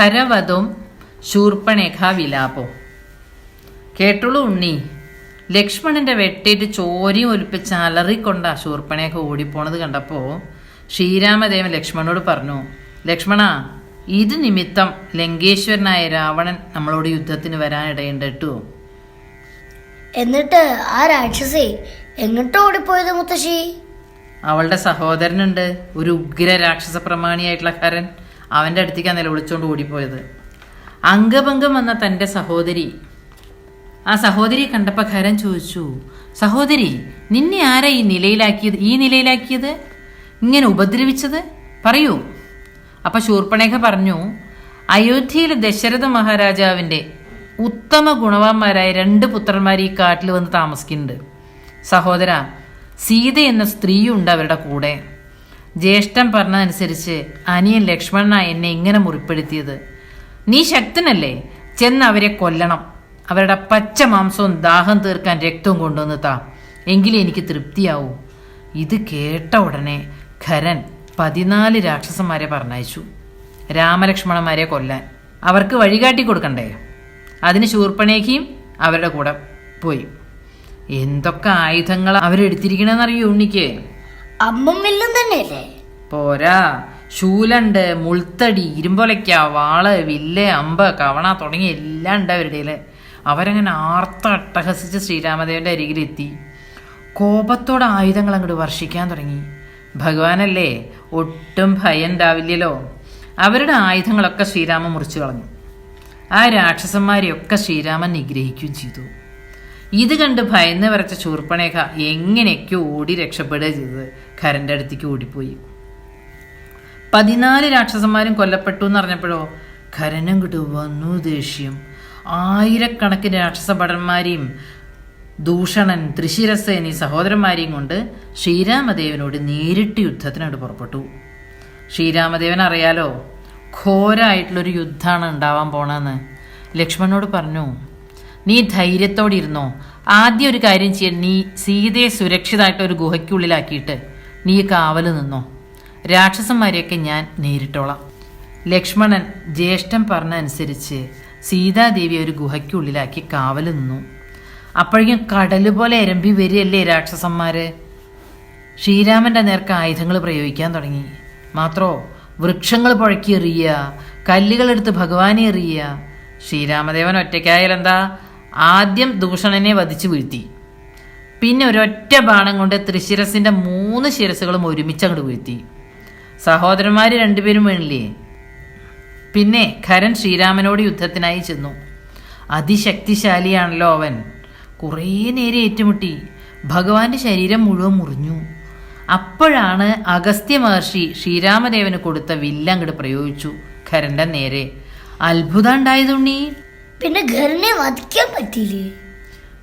ഖരവധവും ശൂർപ്പണേഖ വിലാപവും. കേട്ടുള്ളൂ ഉണ്ണി. ലക്ഷ്മണന്റെ വെട്ടേറ്റ് ചോരി ഒലിപ്പിച്ച് അലറിക്കൊണ്ട ശൂർപ്പണേഖ ഓടിപ്പോണത് കണ്ടപ്പോ ശ്രീരാമദേവൻ ലക്ഷ്മണനോട് പറഞ്ഞു ലക്ഷ്മണ ഇത് നിമിത്തം ലങ്കേശ്വരനായ രാവണൻ നമ്മളോട് യുദ്ധത്തിന് വരാനിടയുണ്ട് കേട്ടോ. എന്നിട്ട് ആ രാക്ഷസി എങ്ങോട്ട് ഓടിപ്പോയത് മുത്തശ്ശി? അവളുടെ സഹോദരനുണ്ട് ഒരു ഉഗ്ര രാക്ഷസ പ്രമാണിയായിട്ടുള്ള ഹരൻ അവന്റെ അടുത്തേക്കാണ് വിളിച്ചുകൊണ്ട് ഓടിപ്പോയത്. അംഗഭംഗം വന്ന തന്റെ സഹോദരി. ആ സഹോദരി കണ്ടപ്പോൾ ഖരൻ ചോദിച്ചു സഹോദരി നിന്നെ ആരാ ഈ നിലയിലാക്കിയത്? ഈ നിലയിലാക്കിയത്? ഇങ്ങനെ ഉപദ്രവിച്ചത്? പറയൂ. അപ്പൊ ശൂർപ്പണേഖ പറഞ്ഞു അയോധ്യയിലെ ദശരഥ മഹാരാജാവിന്റെ ഉത്തമ ഗുണവാന്മാരായ രണ്ട് പുത്രന്മാർ ഈ കാട്ടിൽ വന്ന് താമസിക്കുന്നുണ്ട്. സഹോദര സീത എന്ന സ്ത്രീയുണ്ട് അവരുടെ കൂടെ. ജ്യേഷ്ഠൻ പറഞ്ഞതനുസരിച്ച് അനിയൻ ലക്ഷ്മണന എന്നെ ഇങ്ങനെ മുറിപ്പെടുത്തിയത്. നീ ശക്തനല്ലേ? ചെന്ന് അവരെ കൊല്ലണം. അവരുടെ പച്ച മാംസവും ദാഹം തീർക്കാൻ രക്തവും കൊണ്ടുവന്ന് താ. എങ്കിലേ എനിക്ക് തൃപ്തിയാവൂ. ഇത് കേട്ട ഉടനെ ഖരൻ പതിനാല് രാക്ഷസന്മാരെ പറഞ്ഞയച്ചു. രാമലക്ഷ്മണന്മാരെ കൊല്ലാൻ. അവർക്ക് വഴികാട്ടി കൊടുക്കണ്ടേ? അതിന് ശൂർപ്പണേഖിയും അവരുടെ കൂടെ പോയി. എന്തൊക്കെ ആയുധങ്ങൾ അവരെടുത്തിരിക്കണമെന്നറിയോ ഉണ്ണിക്ക്? അമ്പും തന്നെയല്ലേ? പോരാ. ശൂലുണ്ട് മുൾത്തടി ഇരുമ്പൊലയ്ക്ക വാൾ വില്ല് അമ്പ് കവണ തുടങ്ങി എല്ലാം ഉണ്ട് അവരുടെ അവരങ്ങനെ ആർത്ത അട്ടഹസിച്ച് ശ്രീരാമദേവന്റെ അരികിലെത്തി. കോപത്തോടെ ആയുധങ്ങൾ അങ്ങോട്ട് വർഷിക്കാൻ തുടങ്ങി. ഭഗവാനല്ലേ ഒട്ടും ഭയം ഉണ്ടാവില്ലല്ലോ അവരുടെ ആയുധങ്ങളൊക്കെ ശ്രീരാമൻ മുറിച്ചു കളഞ്ഞു. ആ രാക്ഷസന്മാരെയൊക്കെ ശ്രീരാമൻ നിഗ്രഹിക്കുകയും ചെയ്തു. ഇത് കണ്ട് ഭയന്ന് വരച്ച ചൂർപ്പണേഖ എങ്ങനെയൊക്കെ ഓടി രക്ഷപ്പെടുക ചെയ്തത്? ഖരന്റെ അടുത്തേക്ക് ഓടിപ്പോയി. പതിനാല് രാക്ഷസന്മാരും കൊല്ലപ്പെട്ടു എന്ന് അറിഞ്ഞപ്പോഴോ ഖരനും കിട്ടു വന്നു ദേഷ്യം. ആയിരക്കണക്കിന് രാക്ഷസ ഭടന്മാരെയും ദൂഷണൻ ത്രിശിരസേൻ എന്നീ സഹോദരന്മാരെയും കൊണ്ട് ശ്രീരാമദേവനോട് നേരിട്ട് യുദ്ധത്തിനോട് പുറപ്പെട്ടു. ശ്രീരാമദേവൻ അറിയാലോ ഘോരായിട്ടുള്ളൊരു യുദ്ധമാണ് ഉണ്ടാവാൻ പോണെന്ന് ലക്ഷ്മണനോട് പറഞ്ഞു നീ ധൈര്യത്തോടെ ഇരുന്നോ ആദ്യം ഒരു കാര്യം ചെയ്യാൻ നീ സീതയെ സുരക്ഷിതമായിട്ട് ഒരു ഗുഹയ്ക്കുള്ളിലാക്കിയിട്ട് നീ കാവൽ നിന്നോ? രാക്ഷസന്മാരെയൊക്കെ ഞാൻ നേരിട്ടോളാം. ലക്ഷ്മണൻ ജ്യേഷ്ഠൻ പറഞ്ഞനുസരിച്ച് സീതാദേവി ഒരു ഗുഹയ്ക്കുള്ളിലാക്കി കാവൽ നിന്നു. അപ്പോഴേക്കും കടൽ പോലെ എരമ്പി വരികയല്ലേ രാക്ഷസന്മാര്? ശ്രീരാമന്റെ നേർക്ക് ആയുധങ്ങൾ പ്രയോഗിക്കാൻ തുടങ്ങി. മാത്രോ വൃക്ഷങ്ങൾ പുഴക്കി എറിയുക കല്ലുകളെടുത്ത് ഭഗവാനെ എറിയുക. ശ്രീരാമദേവൻ ഒറ്റയ്ക്കായാലെന്താ? ആദ്യം ദൂഷണനെ വധിച്ചു വീഴ്ത്തി. പിന്നെ ഒരൊറ്റ ബാണം കൊണ്ട് ത്രിശിരസിന്റെ മൂന്ന് ശിരസുകളും ഒരുമിച്ച് അങ്ങോട്ട് വീഴ്ത്തി. സഹോദരന്മാർ രണ്ടുപേരും വീണില്ലേ? പിന്നെ ഖരൻ ശ്രീരാമനോട് യുദ്ധത്തിനായി ചെന്നു. അതിശക്തിശാലിയാണല്ലോ അവൻ. കുറേ നേരെ ഏറ്റുമുട്ടി. ഭഗവാന്റെ ശരീരം മുഴുവൻ മുറിഞ്ഞു. അപ്പോഴാണ് അഗസ്ത്യ മഹർഷി ശ്രീരാമദേവന് കൊടുത്ത വില്ല അങ്ങോട്ട് പ്രയോഗിച്ചു ഖരന്റെ നേരെ. അത്ഭുതം ഉണ്ടായതുണ്ണി പിന്നെ ഖരനെ വധിക്കാൻ പറ്റിയില്ലേ?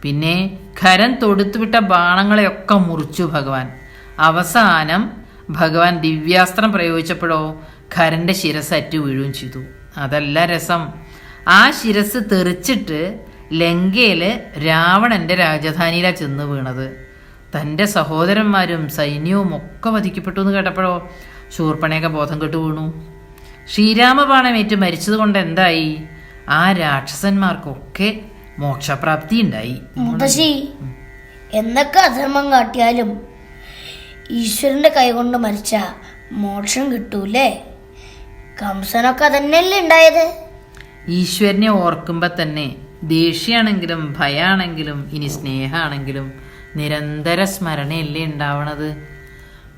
പിന്നെ ഖരൻ തൊടുത്തുവിട്ട ബാണങ്ങളെയൊക്കെ മുറിച്ചു ഭഗവാൻ. അവസാനം ഭഗവാൻ ദിവ്യാസ്ത്രം പ്രയോഗിച്ചപ്പോഴോ ഖരന്റെ ശിരസ് അറ്റു വീഴുകയും ചെയ്തു. അതല്ല രസം. ആ ശിരസ് തെറിച്ചിട്ട് ലങ്കയിൽ രാവണന്റെ രാജധാനിയിലാ ചെന്ന് വീണത്. തന്റെ സഹോദരന്മാരും സൈന്യവും ഒക്കെ വധിക്കപ്പെട്ടു എന്ന് കേട്ടപ്പോഴോ ശൂർപ്പണയൊക്കെ ബോധം കെട്ടു വീണു. ശ്രീരാമബാണമേറ്റ് മരിച്ചത് കൊണ്ട് എന്തായി? ആ രാക്ഷസന്മാർക്കൊക്കെ മോക്ഷപ്രാപ്തി ഉണ്ടായി മുത്തശ്ശി എന്നൊക്കെ അധർമ്മം കാട്ടിയാലും ഈശ്വരന്റെ കൈകൊണ്ട് മരിച്ച മോക്ഷം കിട്ടൂലേ? കംസനൊക്കെ അതന്നെയല്ലേ ഉണ്ടായത്? ഈശ്വരനെ ഓർക്കുമ്പോൾ തന്നെ ദേഷ്യാണെങ്കിലും ഭയാണെങ്കിലും ഇനി സ്നേഹമാണെങ്കിലും നിരന്തര സ്മരണയല്ലേ ഉണ്ടാവണത്?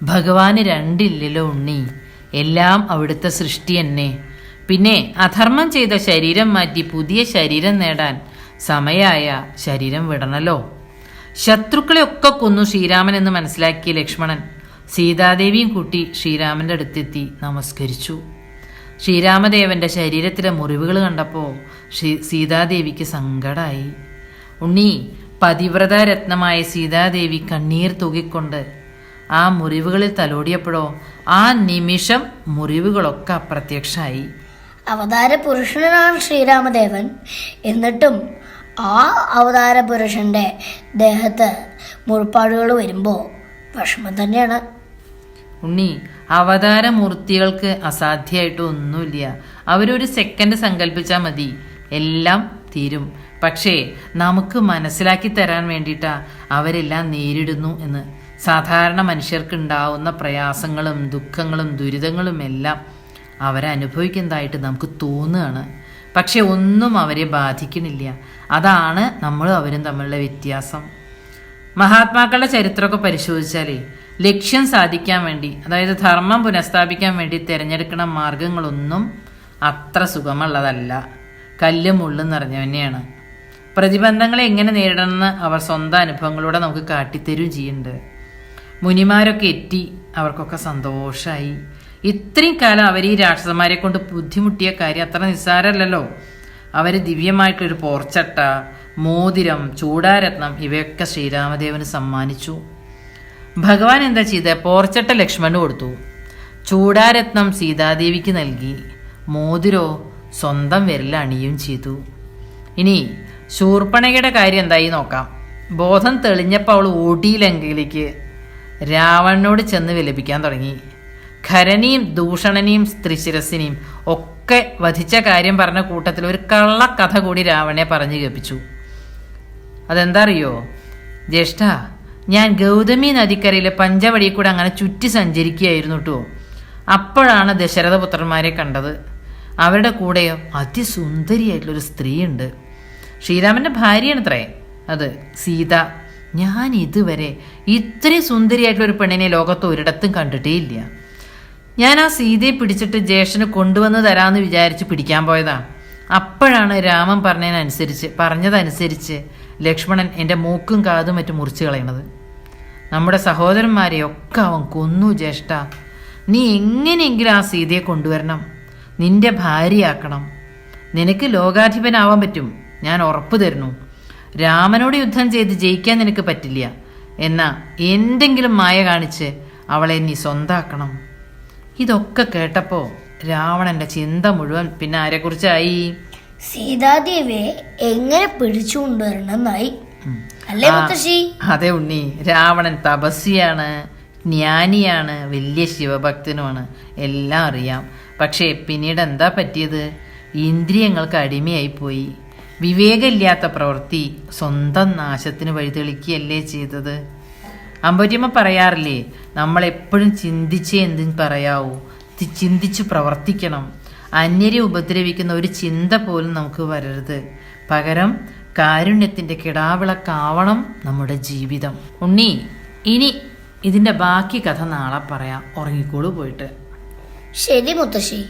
ഭഗവാന് രണ്ടില്ലല്ലോ ഉണ്ണി. എല്ലാം അവിടുത്തെ സൃഷ്ടി തന്നെ. പിന്നെ അധർമ്മം ചെയ്ത ശരീരം മാറ്റി പുതിയ ശരീരം നേടാൻ സമയായ ശരീരം വിടണല്ലോ. ശത്രുക്കളെ ഒക്കെ കൊന്നു ശ്രീരാമൻ എന്ന് മനസ്സിലാക്കിയ ലക്ഷ്മണൻ സീതാദേവിയും കൂട്ടി ശ്രീരാമന്റെ അടുത്തെത്തി നമസ്കരിച്ചു. ശ്രീരാമദേവന്റെ ശരീരത്തിലെ മുറിവുകൾ കണ്ടപ്പോൾ ശ്രീ സീതാദേവിക്ക് സങ്കടമായി ഉണ്ണി പതിവ്രത രത്നമായ സീതാദേവി കണ്ണീർ തൂകിക്കൊണ്ട് ആ മുറിവുകളിൽ തലോടിയപ്പോഴോ ആ നിമിഷം മുറിവുകളൊക്കെ അപ്രത്യക്ഷമായി അവതാര പുരുഷനാണ് ശ്രീരാമദേവൻ. എന്നിട്ടും ആ അവതാര പുരുഷന്റെ ദേഹത്ത് മുറിപ്പാടുകൾ വരുമ്പോൾ വിഷമം തന്നെയാണ്. ഉണ്ണി അവതാരമൂർത്തികൾക്ക് അസാധ്യമായിട്ട് ഒന്നുമില്ല. അവരൊരു സെക്കൻഡ് സങ്കല്പിച്ചാൽ മതി. എല്ലാം തീരും. പക്ഷേ നമുക്ക് മനസ്സിലാക്കി തരാൻ വേണ്ടിയിട്ടാ അവരെല്ലാം നേരിടുന്നു എന്ന്. സാധാരണ മനുഷ്യർക്ക് ഉണ്ടാവുന്ന പ്രയാസങ്ങളും ദുഃഖങ്ങളും ദുരിതങ്ങളും എല്ലാം അവരനുഭവിക്കുന്നതായിട്ട് നമുക്ക് തോന്നുകയാണ്. പക്ഷെ ഒന്നും അവരെ ബാധിക്കണില്ല. അതാണ് നമ്മളും അവരും തമ്മിലുള്ള വ്യത്യാസം. മഹാത്മാക്കളുടെ ചരിത്രമൊക്കെ പരിശോധിച്ചാലേ ലക്ഷ്യം സാധിക്കാൻ വേണ്ടി അതായത് ധർമ്മം പുനഃസ്ഥാപിക്കാൻ വേണ്ടി തിരഞ്ഞെടുക്കുന്ന മാർഗങ്ങളൊന്നും അത്ര സുഖമുള്ളതല്ല. കല്ലും ഉള്ളും നിറഞ്ഞവനെയാണ് പ്രതിബന്ധങ്ങളെ എങ്ങനെ നേരിടണമെന്ന് അവർ സ്വന്തം അനുഭവങ്ങളിലൂടെ നമുക്ക് കാട്ടിത്തരുകയും ചെയ്യുന്നുണ്ട്. മുനിമാരൊക്കെ എത്തി അവർക്കൊക്കെ സന്തോഷമായി ഇത്രയും കാലം അവർ ഈ രാക്ഷസന്മാരെ കൊണ്ട് ബുദ്ധിമുട്ടിയ കാര്യം അത്ര നിസ്സാരമല്ലല്ലോ. അവർ ദിവ്യമായിട്ടൊരു പോർച്ചട്ട മോതിരം ചൂടാരത്നം ഇവയൊക്കെ ശ്രീരാമദേവന് സമ്മാനിച്ചു. ഭഗവാൻ എന്താ ചെയ്ത? പോർച്ചട്ട ലക്ഷ്മണന് കൊടുത്തു. ചൂടാരത്നം സീതാദേവിക്ക് നൽകി. മോതിരോ സ്വന്തം വിരൽ അണിയും ചെയ്തു. ഇനി ശൂർപ്പണകയുടെ കാര്യം എന്തായി നോക്കാം. ബോധം തെളിഞ്ഞപ്പോൾ അവൾ ഓടിയിലെങ്കിലേക്ക് രാവണനോട് ചെന്ന് വിലപിക്കാൻ തുടങ്ങി. ഖരനെയും ദൂഷണനെയും സ്ത്രീശിരസിനെയും ഒക്കെ വധിച്ച കാര്യം പറഞ്ഞ കൂട്ടത്തിൽ ഒരു കള്ളക്കഥ കൂടി രാവണനെ പറഞ്ഞു കേൾപ്പിച്ചു. അതെന്താ അറിയോ ജ്യേഷ്ഠ ഞാൻ ഗൗതമി നദിക്കരയിലെ പഞ്ചവടി കൂടെ അങ്ങനെ ചുറ്റി സഞ്ചരിക്കുകയായിരുന്നു കേട്ടോ അപ്പോഴാണ് ദശരഥപുത്രന്മാരെ കണ്ടത്. അവരുടെ കൂടെ അതിസുന്ദരിയായിട്ടുള്ളൊരു സ്ത്രീയുണ്ട്. ശ്രീരാമന്റെ ഭാര്യയാണത്രേ. അത് സീത. ഞാൻ ഇതുവരെ ഇത്രയും സുന്ദരിയായിട്ടുള്ളൊരു പെണ്ണിനെ ലോകത്ത് ഒരിടത്തും കണ്ടിട്ടേ ഇല്ല. ഞാൻ ആ സീതയെ പിടിച്ചിട്ട് ജ്യേഷന് കൊണ്ടുവന്ന് തരാമെന്ന് വിചാരിച്ച് പിടിക്കാൻ പോയതാ. അപ്പോഴാണ് രാമൻ പറഞ്ഞതിനനുസരിച്ച് പറഞ്ഞതനുസരിച്ച് ലക്ഷ്മണൻ എന്റെ മൂക്കും കാതും മറ്റും മുറിച്ച് കളയണത്. നമ്മുടെ സഹോദരന്മാരെ ഒക്കെ അവൻ കൊന്നു ജ്യേഷ്ഠ. നീ എങ്ങനെയെങ്കിലും ആ സീതയെ കൊണ്ടുവരണം. നിന്റെ ഭാര്യയാക്കണം. നിനക്ക് ലോകാധിപനാവാൻ പറ്റും. ഞാൻ ഉറപ്പു തരുന്നു. രാമനോട് യുദ്ധം ചെയ്ത് ജയിക്കാൻ നിനക്ക് പറ്റില്ല. എന്നാ എന്തെങ്കിലും മായ കാണിച്ച് അവളെ നീ സ്വന്താക്കണം. ഇതൊക്കെ കേട്ടപ്പോ രാവണന്റെ ചിന്ത മുഴുവൻ പിന്നെ ആരെക്കുറിച്ചായി? സീതാദേവിയെ എങ്ങനെ പിടിച്ചുകൊണ്ടുവരണമെന്നായി അല്ലേ മുത്തശ്ശി? അതെ ഉണ്ണി. രാവണൻ തപസ്വിയാണ് ജ്ഞാനിയാണ് വലിയ ശിവഭക്തനുമാണ്. എല്ലാം അറിയാം. പക്ഷേ പിന്നീട് എന്താ പറ്റിയത്? ഇന്ദ്രിയങ്ങൾക്ക് അടിമയായി പോയി. വിവേകമില്ലാത്ത പ്രവൃത്തി സ്വന്തം നാശത്തിന് വഴിതെളിക്കുകയല്ലേ ചെയ്തത്? അമ്പൂറ്റിയമ്മ പറയാറില്ലേ നമ്മൾ എപ്പോഴും ചിന്തിച്ചേ എന്തും പറയാവൂ. ചിന്തിച്ച് പ്രവർത്തിക്കണം. അന്യരെ ഉപദ്രവിക്കുന്ന ഒരു ചിന്ത പോലും നമുക്ക് വരരുത്. പകരം കാരുണ്യത്തിന്റെ കിടാവിളക്കാവണം നമ്മുടെ ജീവിതം. ഉണ്ണി ഇനി ഇതിന്റെ ബാക്കി കഥ നാളെ പറയാം. ഉറങ്ങിക്കോളൂ പോയിട്ട്. ശരി മുത്തശ്ശി.